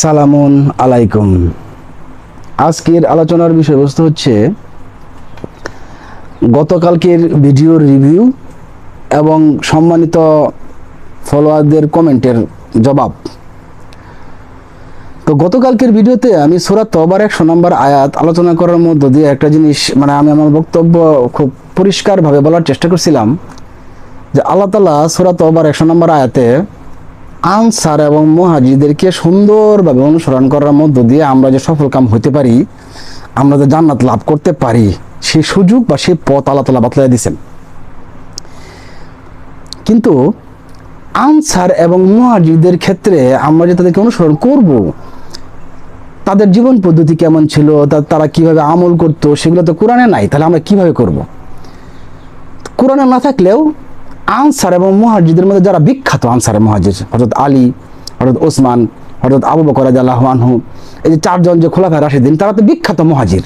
সালামুন আলাইকুম। আজকের আলোচনার বিষয়বস্তু হচ্ছে গতকালকের ভিডিওর রিভিউ এবং সম্মানিত ফলোয়ারদের কমেন্টের জবাব। তো গতকালকের ভিডিওতে আমি সুরাত তবার একশো নম্বর আয়াত আলোচনা করার মধ্য দিয়ে একটা জিনিস মানে আমি আমার বক্তব্য খুব পরিষ্কারভাবে বলার চেষ্টা করছিলাম যে আল্লাহ তালা সুরাত তবার একশো নম্বর আয়াতে আনসার এবং মহাজিদেরকে সুন্দরভাবে অনুসরণ করার মধ্য দিয়ে আমরা যে সফল কাম হতে পারি, আমরা যে জান্নাত লাভ করতে পারি সেই সুযোগ বা সেই পথ আল্লাহ তালা বাতলাই দিয়েছেন কিন্তু আনসার এবং মহাজিদের ক্ষেত্রে আমরা যে তাদেরকে অনুসরণ করব, তাদের জীবন পদ্ধতি কেমন ছিল তারা কীভাবে আমল করতো, সেগুলো তো কোরআনে নাই, তাহলে আমরা কীভাবে করব? কোরআনে না থাকলেও আনসার এবং মহাজিদের মধ্যে যারা বিখ্যাত আনসার মহাজির হজরত আলী হজরত ওসমান হজরত আবু বকর আনহু, এই যে চারজন যে খোলাফা রাশিদিন, তারা তো বিখ্যাত মহাজির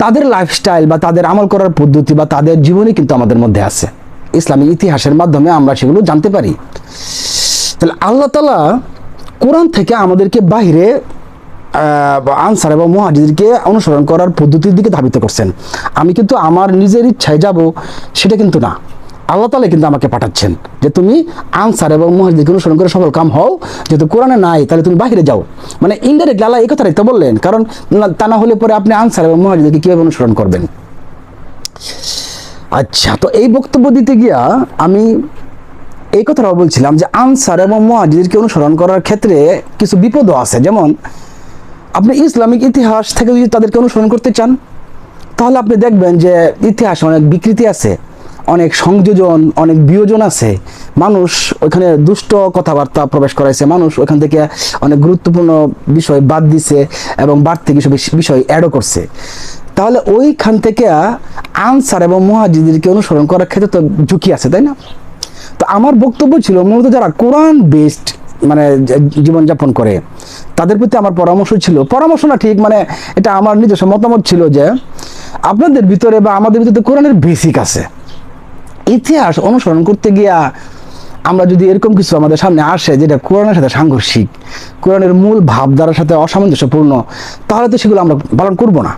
তাদের লাইফস্টাইল বা তাদের আমল করার পদ্ধতি বা তাদের জীবনই কিন্তু আমাদের মধ্যে আছে। ইসলামী ইতিহাসের মাধ্যমে আমরা সেগুলো জানতে পারি। তাহলে আল্লাহ তালা কোরআন থেকে আমাদেরকে বাহিরে আনসার এবং মহাজিদকে অনুসরণ করার পদ্ধতির দিকে ধাবিত করছেন। আমি কিন্তু আমার নিজের ইচ্ছায় যাব, সেটা কিন্তু না। আল্লাহ তালা কিন্তু আমাকে পাঠাচ্ছেন যে তুমি আনসার এবং মহাজিদকে অনুসরণ করে সফল কাম হও। যেহেতু কোরআনে নাই, তাহলে তুমি বাহিরে যাও। মানে ইনডাইরেক্ট আল্লাহ এই কথাটাই তো বললেন, কারণ তা না হলে পরে আপনি আনসার এবং মহাজিদকে কীভাবে অনুসরণ করবেন? আচ্ছা তো এই বক্তব্য দিতে গিয়া আমি এই কথাটাও বলছিলাম যে আনসার এবং মহাজিদকে অনুসরণ করার ক্ষেত্রে কিছু বিপদও আছে। যেমন, আপনি ইসলামিক ইতিহাস থেকে যদি তাদেরকে অনুসরণ করতে চান, তাহলে আপনি দেখবেন যে ইতিহাসে অনেক বিকৃতি আছে। অনেক সংযোজন, অনেক বিয়োজন আছে। মানুষ ওইখানে দুষ্ট কথাবার্তা প্রবেশ করাইছে। মানুষ ওইখান থেকে অনেক গুরুত্বপূর্ণ বিষয় বাদ দিছে এবং বাড়তি কিছু বিষয় অ্যাডও করছে। তাহলে ওইখান থেকে আনসার এবং মহাজিদেরকে অনুসরণ করার ক্ষেত্রে তো ঝুঁকি আছে, তাই না? তো আমার বক্তব্য ছিল মূলত যারা কোরআন বেসড মানে জীবনযাপন করে, তাদের প্রতি আমার পরামর্শ ছিল। পরামর্শ না ঠিক মানে এটা আমার নিজস্ব মতামত ছিল যে আপনাদের ভিতরে বা আমাদের ভিতরে কোরআনের বেসিক আছে। ইতিহাস অনুসরণ করতে গিয়া আমরা যদি এরকম কিছু আমাদের সামনে আসে, যেটা কোরআনের সাথে সাংঘর্ষিক, কোরআনের মূল ভাবধারার সাথে অসামঞ্জস্যপূর্ণ, তাহলে তো সেগুলো আমরা পালন করব না।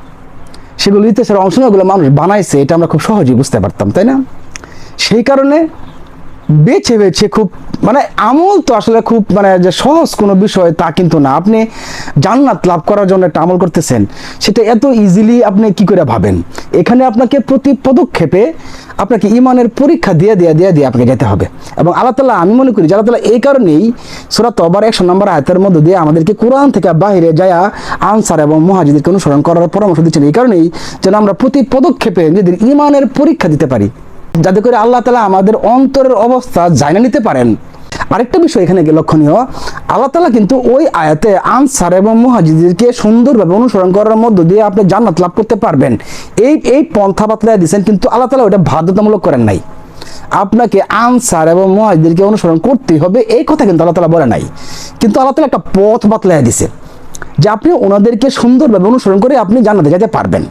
সেগুলো ইতিহাসের অংশ নয় মানুষ বানাইছে, এটা আমরা খুব সহজেই বুঝতে পারতাম, তাই না? সেই কারণে বেছে বেছে খুব মানে আমল তো আসলে খুব মানে যে সহজ কোনো বিষয় তা কিন্তু না। আপনি জান্নাত লাভ করার জন্য একটা আমল করতেছেন, সেটা এত ইজিলি আপনি কি করে ভাবেন? এখানে আপনাকে প্রতি পদক্ষেপে আপনাকে ইমানের পরীক্ষা দিয়ে দিয়ে দিয়ে দিয়ে আপনাকে যেতে হবে। এবং আল্লাহ তালা আমি মনে করি আল্লাহ তালা এই কারণেই সুরা তবার একশো নম্বর আয়তের মধ্যে দিয়ে আমাদেরকে কোরআন থেকে বাইরে যায়া আনসার এবং মহাজিদকে অনুসরণ করার পরামর্শ দিচ্ছেন। এই কারণেই যেন আমরা প্রতি পদক্ষেপে নিজেদের ইমানের পরীক্ষা দিতে পারি যাতে করে আল্লাহ তালা আমাদের অন্তরের অবস্থা জানা নিতে পারেন। আরেকটা বিষয় এখানে লক্ষণীয়, আল্লাহ তালা কিন্তু ওই আয়াতে আনসার এবং মুহাজিদকে সুন্দরভাবে অনুসরণ করার মধ্য দিয়ে আপনি জান্নাত লাভ করতে পারবেন। এই এই পন্থা বাতলায় দিয়েছেন, কিন্তু আল্লাহ তালা ওটা বাধ্যতামূলক করেন নাই। আপনাকে আনসার এবং মুহাজিদকে অনুসরণ করতেই হবে, এই কথা কিন্তু আল্লাহ তালা বলে নাই। কিন্তু আল্লাহ তালা একটা পথ বাতলায় দিছে যে আপনি ওনাদেরকে সুন্দরভাবে অনুসরণ করে আপনি জান্নাতে যেতে পারবেন।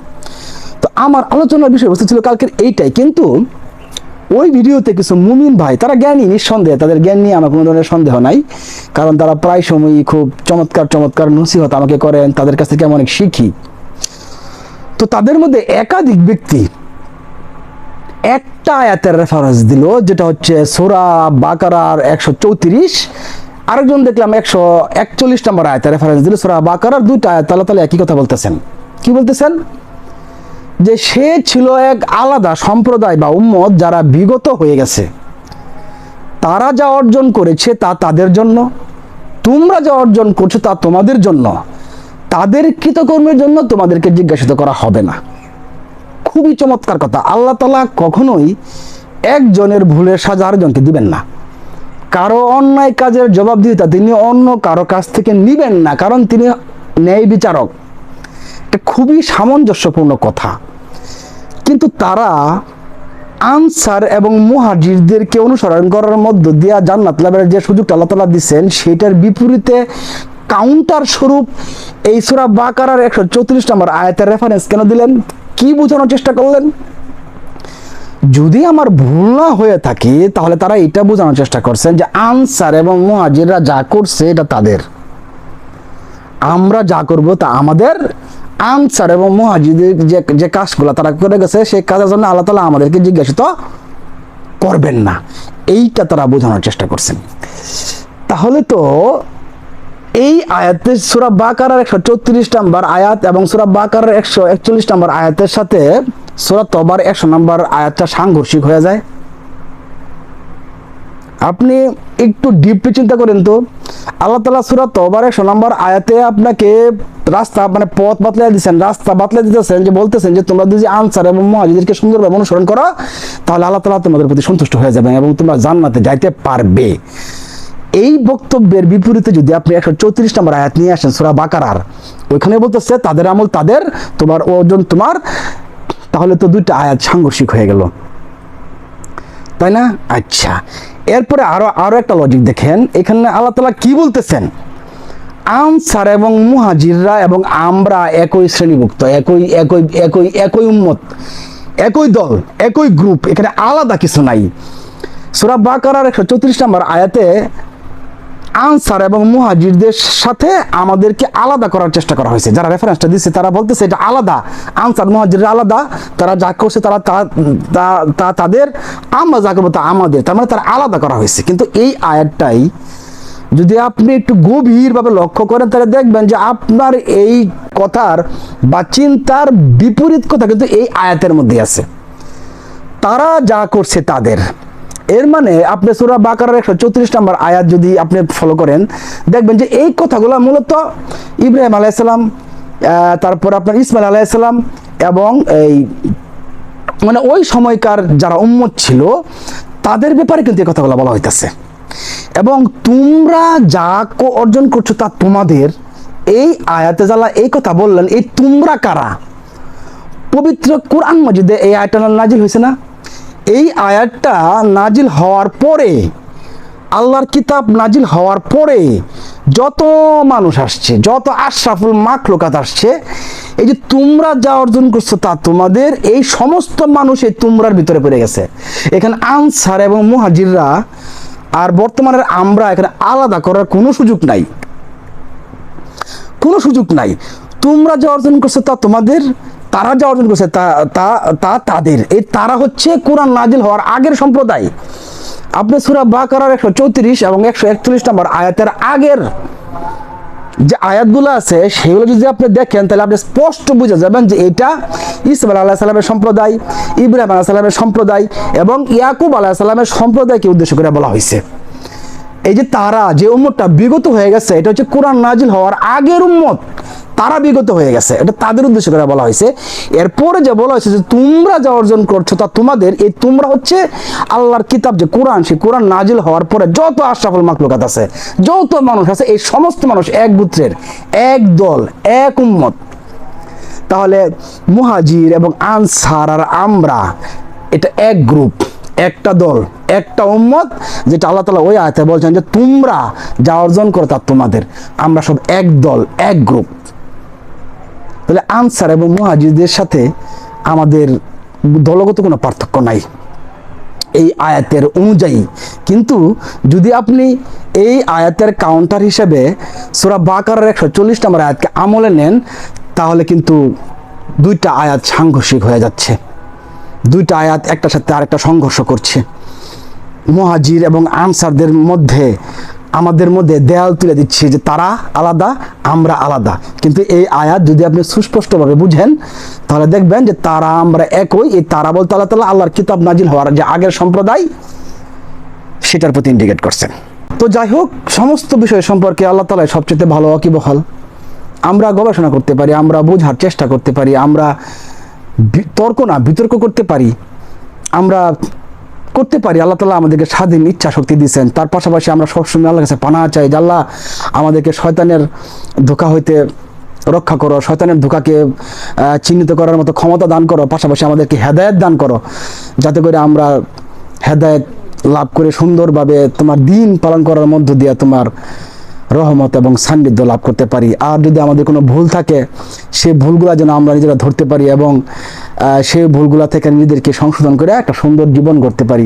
তো আমার আলোচনার বিষয়বস্তু ছিল কালকের এইটাই, কিন্তু ওই ভিডিওতে কিছু মুমিন ভাই, তারা জ্ঞানী, নিঃসন্দেহে, তাদের জ্ঞান নিয়ে আমার কোনো ধরনের সন্দেহ নাই। কারণ তারা প্রায় সময়ই খুব চমৎকার চমৎকার নসিহত আমাকে করেন, তাদের কাছ থেকে আমি অনেক শিখি। তো তাদের মধ্যে একাধিক ব্যক্তি একটা আয়াতের রেফারেন্স দিল, যেটা হচ্ছে সোরা বাকারার একশো চৌত্রিশ। আরেকজন দেখলাম একশো একচল্লিশ নম্বর আয়াতের রেফারেন্স দিল, সোরা বাকারার দুইটা আয়াত তালা তালা একই কথা বলতেছেন। কি বলতেছেন? যে সে ছিল এক আলাদা সম্প্রদায় বা উম্মত যারা বিগত হয়ে গেছে। তারা যা অর্জন করেছে তা তাদের জন্য, তোমরা যা অর্জন করছ তা তোমাদের জন্য। তাদের কৃতকর্মের জন্য তোমাদেরকে জিজ্ঞাসিত করা হবে না। খুবই চমৎকার কথা। আল্লাহ তালা কখনোই একজনের ভুলের সাজা আরেকজনকে দিবেন না। কারও অন্যায় কাজের জবাবদিহিতা তিনি অন্য কারও কাছ থেকে নিবেন না, কারণ তিনি ন্যায় বিচারক এটা খুবই সামঞ্জস্যপূর্ণ কথা। কিন্তু তারা আনসার এবং মুহাজিরদেরকে অনুসরণ করার মধ্য দিয়ে জান্নাত লাভের যে সুযোগটা আল্লাহ তালা দিচ্ছেন, সেটার বিপরীতে কাউন্টার স্বরূপ এই সুরা বাকারার একশো চৌত্রিশ নম্বর আয়াতের রেফারেন্স কেন দিলেন? কি বোঝানোর চেষ্টা করলেন? যদি আমার ভুল না হয়ে থাকে, তাহলে তারা এটা বোঝানোর চেষ্টা করছেন যে আনসার এবং মুহাজিররা যা করছে এটা তাদের। আমরা যা করব তা আমাদের আনসার এবং মহাজিদের যে যে কাজগুলো তারা করে গেছে, সেই কাজের জন্য আল্লাহ তালা আমাদেরকে জিজ্ঞাসিত করবেন না। এইটা তারা বোঝানোর চেষ্টা করছেন। তাহলে তো এই আয়াতে সুরা বাকারার একশো চৌত্রিশ নাম্বার আয়াত এবং সুরা বাকারার একশো একচল্লিশ নাম্বার আয়াতের সাথে সুরা তবার একশো নাম্বার আয়াতটা সাংঘর্ষিক হয়ে যায়। আপনি একটু ডিপলি চিন্তা করেন তো। আল্লাহ তালা সুরা তবার একশো নম্বর আয়াতে আপনাকে রাস্তা মানে পথ বাতলাই দিচ্ছেন রাস্তা বাতলাই দিতেছেন যে বলতেছেন যে তোমরা যদি আনসার এবং মহাজিদেরকে সুন্দরভাবে অনুসরণ করো, তাহলে আল্লাহ তালা তোমাদের প্রতি সন্তুষ্ট হয়ে যাবে এবং তোমরা জান্নাতে যাইতে পারবে। এই বক্তব্যের বিপরীতে যদি আপনি একশো চৌত্রিশ নম্বর আয়াত নিয়ে আসেন, সুরা বাকারার, ওইখানে বলতেছে, তাদের আমল তাদের, তোমার ওজন তোমার। তাহলে তো দুইটা আয়াত সাংঘর্ষিক হয়ে গেল। তাই না? আচ্ছা। এরপরে আরও আরও একটা লজিক দেখেন। এখানে আল্লাহ তালা কি বলতেছেন? আনসার এবং মুহাজিররা এবং আমরা একই শ্রেণীভুক্ত, একই একই একই একই উম্মত, একই দল, একই গ্রুপ এখানে আলাদা কিছু নাই। সুরা বাকারার একশো চৌত্রিশ নম্বর আয়াতে আনসার এবং মুহাজিরদের সাথে আমাদেরকে আলাদা করার চেষ্টা করা হয়েছে। যারা রেফারেন্সটা দিচ্ছে তারা বলতেছে এটা আলাদা। আনসার, মুহাজিররা আলাদা, তারা যা করছে তারা তা তাদের, আমরা যা করব তা আমাদের। তার মানে তারা আলাদা করা হয়েছে। কিন্তু এই আয়াতটাই যদি আপনি একটু গভীরভাবে লক্ষ্য করেন, তাহলে দেখবেন যে আপনার এই কথার বা চিন্তার বিপরীত কথা কিন্তু এই আয়াতের মধ্যে আছে। তারা যা করছে তাদের। এর মানে আপনি সুরা বাকারের একশো চৌত্রিশ নম্বর আয়াত যদি আপনি ফলো করেন, দেখবেন যে এই কথাগুলো মূলত ইব্রাহিম আলাইসাল্লাম তারপর আপনার ইসমাইল আলাইসাল্লাম এবং এই মানে ওই সময়কার যারা উম্মত ছিল, তাদের ব্যাপারে কিন্তু এই কথাগুলো বলা হইতেছে। এবং তোমরা যা অর্জন করছ তা তোমাদের, এই আয়াতে জালা এই কথা বললেন, এই তোমরা কারা? পবিত্র কোরআন মজিদে এই আয়াতটা নাজিল হয়েছে না? এই আয়াতটা নাজিল হওয়ার পরে, আল্লাহর কিতাব নাজিল হওয়ার পরে যত মানুষ আসছে, যত আশরাফুল মাখলুকাত আসছে, এই যে তোমরা যা অর্জন করছ তা তোমাদের, এই সমস্ত মানুষ এই তোমরার ভিতরে পড়ে গেছে। এখানে আনসার এবং মুহাজিররা আর বর্তমানের আমরা এখানে আলাদা করার কোনো সুযোগ নাই। কোনো সুযোগ নাই। তোমরা যা অর্জন করছ তা তোমাদের, তারা যা অর্জন করছে তা তা তা তাদের। এই তারা হচ্ছে কোরআন নাজিল হওয়ার আগের সম্প্রদায়। আপনি সুরা বাকারার একশো চৌত্রিশ এবং একশো একচল্লিশ নম্বর আয়াতের আগের যে আয়াতগুলো আছে, সেগুলো যদি আপনি দেখেন, তাহলে আপনি স্পষ্ট বুঝে যাবেন যে এটা ইসমাইল আল্লাহ সাল্লামের সম্প্রদায়। ইব্রাহিম আল্লাহ সাল্লামের সম্প্রদায় এবং ইয়াকুব আল্লাহ সাল্লামের সম্প্রদায়কে উদ্দেশ্য করে বলা হয়েছে। এই যে তারা, যে উম্মতটা বিগত হয়ে গেছে, এটা হচ্ছে কোরআন নাজিল হওয়ার আগের উম্মত। তারা বিগত হয়ে গেছে, এটা তাদের উদ্দেশ্য করে বলা হয়েছে। এরপরে যে বলা হয়েছে যে তোমরা যা অর্জন করছ তা তোমাদের, এই তোমরা হচ্ছে আল্লাহর কিতাব, যে কোরআন, সেই কোরআন নাজিল হওয়ার পরে যত আশরাফুল মাকলুকাত আছে, যত মানুষ আছে, এই সমস্ত মানুষ এক গুত্রের, এক দল, এক উম্মত। তাহলে মুহাজির এবং আনসার আর আমরা, এটা এক গ্রুপ একটা দল, একটা উম্মত, যেটা আল্লাহ তালা ওই আয়তে বলছেন যে তোমরা যা অর্জন করো তা তোমাদের। আমরা সব এক দল, এক গ্রুপ তাহলে আনসার এবং মুহাজিরদের সাথে আমাদের দলগত কোনো পার্থক্য নাই। এই আয়াতের অনুযায়ী। কিন্তু যদি আপনি এই আয়াতের কাউন্টার হিসেবে সুরা বাকারের একশো চল্লিশ নম্বর আয়াতকে আমলে নেন, তাহলে কিন্তু দুইটা আয়াত সাংঘর্ষিক হয়ে যাচ্ছে। দুইটা আয়াত একটার সাথে আরেকটা সংঘর্ষ করছে। মহাজির এবং আনসারদের মধ্যে, আমাদের মধ্যে দেয়াল তুলে দিচ্ছে যে তারা আলাদা, আমরা আলাদা। কিন্তু এই আয়াত যদি আপনি সুস্পষ্টভাবে বুঝেন, তাহলে দেখবেন যে তারা, আমরা একই, এই তারা বলতে আল্লাহ তালা আল্লাহর কিতাব নাজিল হওয়ার যে আগের সম্প্রদায়, সেটার প্রতি ইন্ডিকেট করছেন। তো যাই হোক, সমস্ত বিষয় সম্পর্কে আল্লাহ তালা সবচেয়ে ভালো বহাল আমরা গবেষণা করতে পারি, আমরা বোঝার চেষ্টা করতে পারি, আমরা তর্ক না, বিতর্ক করতে পারি, আমরা করতে পারি। আল্লাহ তালা আমাদেরকে স্বাধীন ইচ্ছা শক্তি দিয়েছেন। তার পাশাপাশি আমরা সবসময় আল্লাহর কাছে পানা চাই যে আল্লাহ আমাদেরকে শয়তানের ধোকা হইতে রক্ষা করো, শয়তানের ধোকাকে চিহ্নিত করার মতো ক্ষমতা দান করো, পাশাপাশি আমাদেরকে হেদায়েত দান করো, যাতে করে আমরা হেদায়েত লাভ করে সুন্দরভাবে তোমার দিন পালন করার মধ্য দিয়ে তোমার রহমত এবং সান্নিধ্য লাভ করতে পারি। আর যদি আমাদের কোনো ভুল থাকে, সে ভুলগুলা যেন আমরা নিজেরা ধরতে পারি এবং সেই ভুলগুলা থেকে নিজেদেরকে সংশোধন করে একটা সুন্দর জীবন গড়তে পারি।